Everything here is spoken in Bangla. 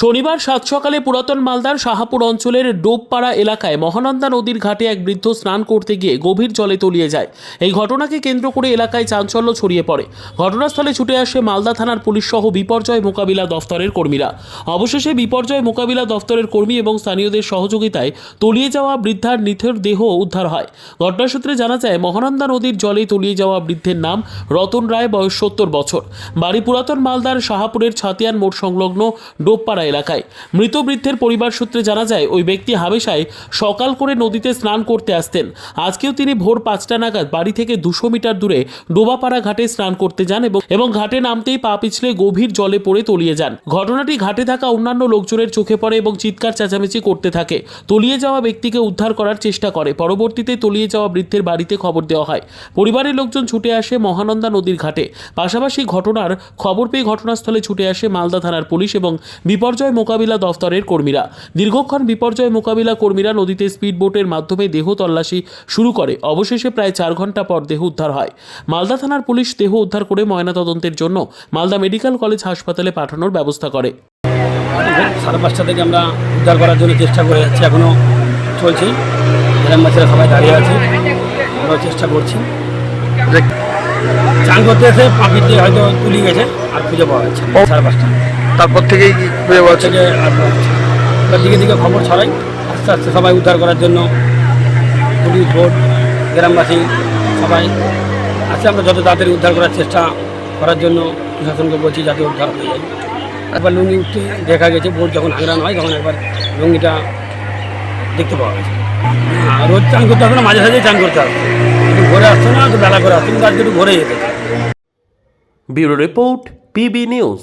শনিবার সাত সকালে পুরাতন মালদার শাহাপুর অঞ্চলের ডোবপাড়া এলাকায় মহানন্দা নদীর ঘাটে এক বৃদ্ধ স্নান করতে গিয়ে গভীর জলে তলিয়ে যায়। এই ঘটনাকে কেন্দ্র করে এলাকায় চাঞ্চল্য ছড়িয়ে পড়ে। ঘটনাস্থলে ছুটে আসে মালদা থানার পুলিশ সহ বিপর্যয় মোকাবিলা দফতরের কর্মীরা। অবশেষে বিপর্যয় মোকাবিলা দফতরের কর্মী এবং স্থানীয়দের সহযোগিতায় তলিয়ে যাওয়া বৃদ্ধার নিথর দেহ উদ্ধার হয়। ঘটনাসূত্রে জানা যায়, মহানন্দা নদীর জলে তলিয়ে যাওয়া বৃদ্ধের নাম রতন রায়, বয়স সত্তর বছর। বাড়ি পুরাতন মালদার শাহাপুরের ছাতিয়ান মোড় সংলগ্ন ডোবপাড়া এলাকায়। মৃত বৃদ্ধের পরিবার সূত্রে জানা যায়, ওই ব্যক্তি হামেশায় সকাল করে নদীতে স্নান করতে আসতেন। আজকেও তিনি ভোর পাঁচটা নাগাদ বাড়ি থেকে দুশো মিটার দূরে ডোবাপাড়া ঘাটে স্নান করতে যান এবং এবং ঘাটে নামতেই পা পিছলে গভীর জলে পড়ে তলিয়ে যান। ঘটনাটি ঘাটে থাকা অন্যান্য লোকজনের চোখে পড়ে এবং চিৎকার চেঁচামেচি করতে থাকে। তলিয়ে যাওয়া ব্যক্তিকে উদ্ধার করার চেষ্টা করে। পরবর্তীতে তলিয়ে যাওয়া বৃদ্ধের বাড়িতে খবর দেওয়া হয়। পরিবারের লোকজন ছুটে আসে মহানন্দা নদীর ঘাটে। পাশাপাশি ঘটনার খবর পেয়ে ঘটনাস্থলে ছুটে আসে মালদা থানার পুলিশ এবং বিপর্যয় মোকাবিলা দফতরের কর্মীরা। দীর্ঘক্ষণ বিপর্যয় মোকাবিলা কর্মীরা নদীতে স্পিড বোটের মাধ্যমে দেহ তল্লাশি শুরু করে। অবশেষে প্রায় চার ঘণ্টা পর দেহ উদ্ধার হয়। মালদা থানার পুলিশ দেহ উদ্ধার করে ময়নাতদন্তের জন্য মালদা মেডিকেল কলেজ হাসপাতালে পাঠানোর ব্যবস্থা করে। সাড়ে পাঁচটা থেকে আমরা উদ্ধার করার জন্য চেষ্টা করে যাচ্ছি এখনও চলছে। গ্রামবাসীরা সবাই দাঁড়িয়ে আছে, আমরাও চেষ্টা করছি। চান করতে এসে দিয়ে হয়তো তুলে গেছে, আর খুঁজে পাওয়া যাচ্ছে সাড়ে পাঁচটা। তারপর থেকেই না। এবার দিকে দিকে খবর ছড়াই। আস্তে আস্তে সবাই উদ্ধার করার জন্য পুলিশ বোর্ড গ্রামবাসী সবাই আছে। আমরা যত তাড়াতাড়ি উদ্ধার করার চেষ্টা করার জন্য প্রশাসনকে বলছি যাতে উদ্ধার হয়ে যায়। একবার লুঙ্গি উঠতে দেখা গেছে বোট যখন হাঁকড়ানো হয় তখন একবার লুঙ্গিটা দেখতে পাওয়া গেছে। আর রোজ চান করতে হবে না মাঝে সাঝে চান করতে হবে একটু ভোরে আসতো না একটু বেলা করে আসতো কিন্তু আজকে একটু ভোরে যেতে bureau report PB news.